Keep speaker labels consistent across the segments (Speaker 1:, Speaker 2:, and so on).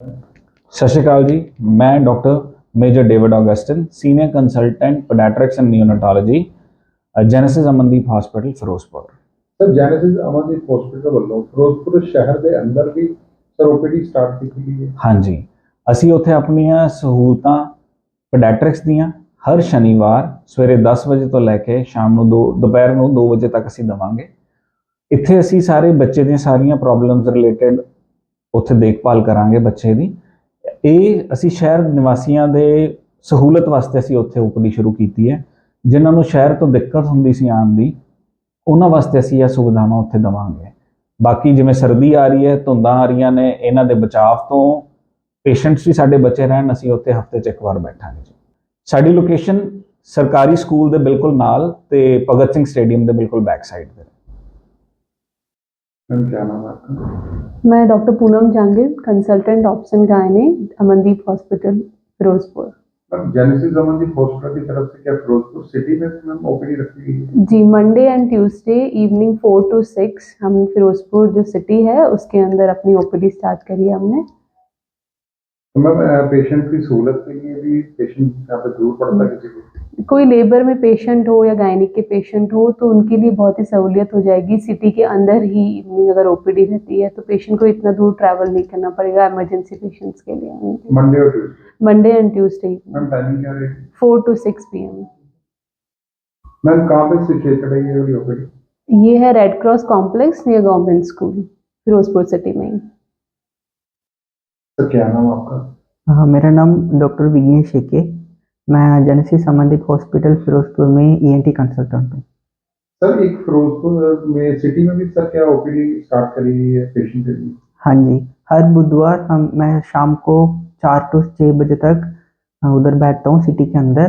Speaker 1: ਸਤਿ ਸ਼੍ਰੀ ਅਕਾਲ ਜੀ। ਮੈਂ doctor major David Augustine senior consultant paediatrics and neonatology Genesis Amandeep hospital Ferozepur.
Speaker 2: Sir Genesis Amandeep hospital ਵੱਲੋਂ ਫਿਰੋਜ਼ਪੁਰ ਸ਼ਹਿਰ ਦੇ ਅੰਦਰ ਵੀ ਸਰ ਓਪੀਡੀ ਸਟਾਰਟ ਕੀਤੀ ਗਈ ਹੈ?
Speaker 1: ਹਾਂਜੀ। ਅਸੀਂ ਉੱਥੇ ਆਪਣੀਆਂ ਸਹੂਲਤਾਂ ਪੈਡੀਆਟ੍ਰਿਕਸ ਦੀਆਂ ਹਰ ਸ਼ਨੀਵਾਰ ਸਵੇਰੇ 10 ਵਜੇ ਤੋਂ ਲੈ ਕੇ ਸ਼ਾਮ ਨੂੰ 2 ਦੁਪਹਿਰ ਨੂੰ 2 ਵਜੇ ਤੱਕ ਅਸੀਂ ਦਵਾਂਗੇ। ਇੱਥੇ ਅਸੀਂ ਸਾਰੇ ਬੱਚੇ ਦੀਆਂ ਸਾਰੀਆਂ ਪ੍ਰੋਬਲਮਸ ਰਿਲੇਟਡ ਉੱਥੇ ਦੇਖਭਾਲ ਕਰਾਂਗੇ ਬੱਚੇ ਦੀ। ਇਹ ਅਸੀਂ ਸ਼ਹਿਰ ਨਿਵਾਸੀਆਂ ਦੇ ਸਹੂਲਤ ਵਾਸਤੇ ਅਸੀਂ ਉੱਥੇ ਓਪੀਡੀ ਸ਼ੁਰੂ ਕੀਤੀ ਹੈ। ਜਿਨ੍ਹਾਂ ਨੂੰ ਸ਼ਹਿਰ ਤੋਂ ਦਿੱਕਤ ਹੁੰਦੀ ਸੀ ਆਉਣ ਦੀ, ਉਹਨਾਂ ਵਾਸਤੇ ਅਸੀਂ ਇਹ ਸੁਵਿਧਾਵਾਂ ਉੱਥੇ ਦਵਾਂਗੇ। ਬਾਕੀ ਜਿਵੇਂ ਸਰਦੀ ਆ ਰਹੀ ਹੈ, ਧੁੰਦਾਂ ਆ ਰਹੀਆਂ ਨੇ, ਇਹਨਾਂ ਦੇ ਬਚਾਅ ਤੋਂ ਪੇਸ਼ੈਂਟਸ ਵੀ ਸਾਡੇ ਬੱਚੇ ਰਹਿਣ, ਅਸੀਂ ਉੱਥੇ ਹਫ਼ਤੇ 'ਚ ਇੱਕ ਵਾਰ ਬੈਠਾਂਗੇ ਜੀ। ਸਾਡੀ ਲੋਕੇਸ਼ਨ ਸਰਕਾਰੀ ਸਕੂਲ ਦੇ ਬਿਲਕੁਲ ਨਾਲ ਤੇ ਭਗਤ ਸਿੰਘ ਸਟੇਡੀਅਮ ਦੇ ਬਿਲਕੁਲ ਬੈਕ ਸਾਈਡ ਤੇ।
Speaker 2: क्या नाम आपका?
Speaker 3: मैं doctor Poonam Jahangir consultant obs and gynae Amandeep hospital Ferozepur
Speaker 2: Genesis Amandeep hospital की तरफ़ से क्या फिरोजपुर सिटी में मैम ओपीडी रखी गई है?
Speaker 3: जी Monday and Tuesday evening four to six हम फिरोजपुर जो सिटी है उसके अंदर अपनी ओपीडी स्टार्ट करी है हमने।
Speaker 2: तो मैम पेशेंट की सहूलत के लिए भी पेशेंट यहाँ पे दूर पड़ता है किसी को?
Speaker 3: कोई लेबर में पेशेंट हो या गायनिक के पेशेंट हो तो उनके लिए बहुत ही सहूलियत हो जाएगी। सिटी के अंदर ही इवनिंग अगर ओपीडी रहती है तो पेशेंट को इतना दूर ट्रैवल नहीं करना पड़ेगा इमरजेंसी पेशेंट्स के लिए।
Speaker 2: मंडे और
Speaker 3: Monday and Tuesday
Speaker 2: ma'am timing क्या रहेगी
Speaker 3: four to six P M
Speaker 2: ma'am कहाँ पे सिचुएटेड है ये ओपीडी
Speaker 3: ये है Red Cross complex near government school Ferozepur city में ही।
Speaker 2: सर क्या नाम आपका?
Speaker 4: हाँ मेरा नाम डॉक्टर विघ्नेश शेके मैं जनसी संबंधित हॉस्पिटल फिरोजपुर में ईएनटी कंसल्टेंट हूँ।
Speaker 2: सर एक फिरोजपुर में सिटी में भी सर क्या ओपीडी स्टार्ट करी है पेशेंट के लिए?
Speaker 4: हाँ जी हर बुधवार हम मैं शाम को चार टू छः बजे तक उधर बैठता हूँ सिटी के अंदर।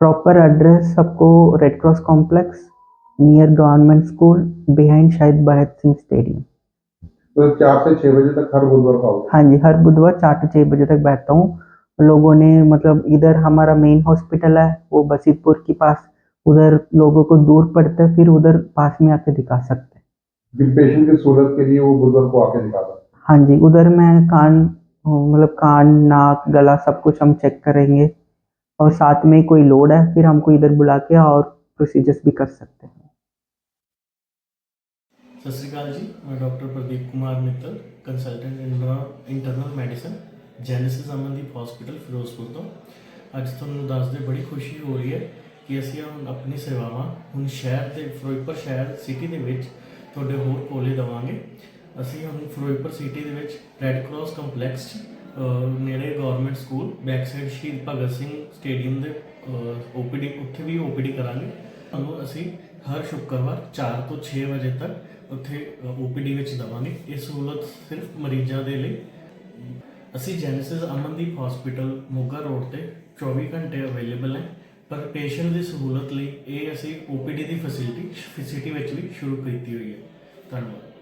Speaker 4: प्रॉपर एड्रेस सबको Red Cross complex near government school behind Shaheed Bhagat Singh stadium
Speaker 2: तो चार से छः बजे तक हर बुधवार का
Speaker 4: हाँ जी हर बुधवार चार टू छः बजे तक बैठता हूँ। लोगों ने मतलब इधर हमारा मेन हॉस्पिटल है वो बसीतपुर के पास उधर लोगों को दूर पड़ता है फिर उधर पास में आके दिखा सकते हैं।
Speaker 2: पेशेंट के सहूलत के लिए वो बुज़ुर्ग को आके दिखाता
Speaker 4: हाँ। जी उधर मैं कान मतलब कान नाक गला सब कुछ हम चेक करेंगे और साथ में कोई लोड है फिर हमको इधर बुला के और प्रोसीजर्स भी कर सकते हैं।
Speaker 5: सत श्रीकाल जी मैं doctor Pradeep Kumar Mittal consultant internal medicine Genesis Amandeep hospital Ferozepur ਤੋਂ। ਅੱਜ ਤੁਹਾਨੂੰ ਦੱਸਦੇ ਬੜੀ ਖੁਸ਼ੀ ਹੋ ਰਹੀ ਹੈ ਕਿ ਅਸੀਂ ਹੁਣ ਆਪਣੀ ਸੇਵਾਵਾਂ ਹੁਣ ਸ਼ਹਿਰ ਦੇ ਫਿਰੋਜ਼ਪੁਰ ਸ਼ਹਿਰ ਸਿਟੀ ਦੇ ਵਿੱਚ ਤੁਹਾਡੇ ਹੋਰ ਕੋਲੇ ਦਵਾਂਗੇ। ਅਸੀਂ ਹੁਣ ਫਿਰੋਜ਼ਪੁਰ ਸਿਟੀ ਦੇ ਵਿੱਚ ਰੈੱਡ ਕਰਾਸ ਕੰਪਲੈਕਸ 'ਚ, ਨੇੜੇ government school back side Shaheed Bhagat Singh stadium ਦੇ ਓਪੀਡੀ ਉੱਥੇ ਵੀ ਓਪੀਡੀ ਕਰਾਂਗੇ। ਤੁਹਾਨੂੰ ਅਸੀਂ ਹਰ ਸ਼ੁੱਕਰਵਾਰ 4 ਤੋਂ 6 ਵਜੇ ਤੱਕ ਉੱਥੇ ਓਪੀਡੀ ਵਿੱਚ ਦਵਾਂਗੇ। ਇਹ ਸਹੂਲਤ ਸਿਰਫ ਮਰੀਜ਼ਾਂ ਦੇ ਲਈ। ਅਸੀਂ Genesis Amandeep hospital Moga road ਤੇ 24 ਘੰਟੇ ਅਵੇਲੇਬਲ ਹੈ, ਪਰ ਪੇਸ਼ੈਂਟ ਦੀ ਸਹੂਲਤ ਲਈ ਇਹ ਅਸੀਂ ਓਪੀਡੀ ਦੀ ਫੈਸਿਲਿਟੀ ਸਿਟੀ ਵਿੱਚ ਵੀ ਸ਼ੁਰੂ ਕੀਤੀ ਹੋਈ ਹੈ। ਧੰਨਵਾਦ।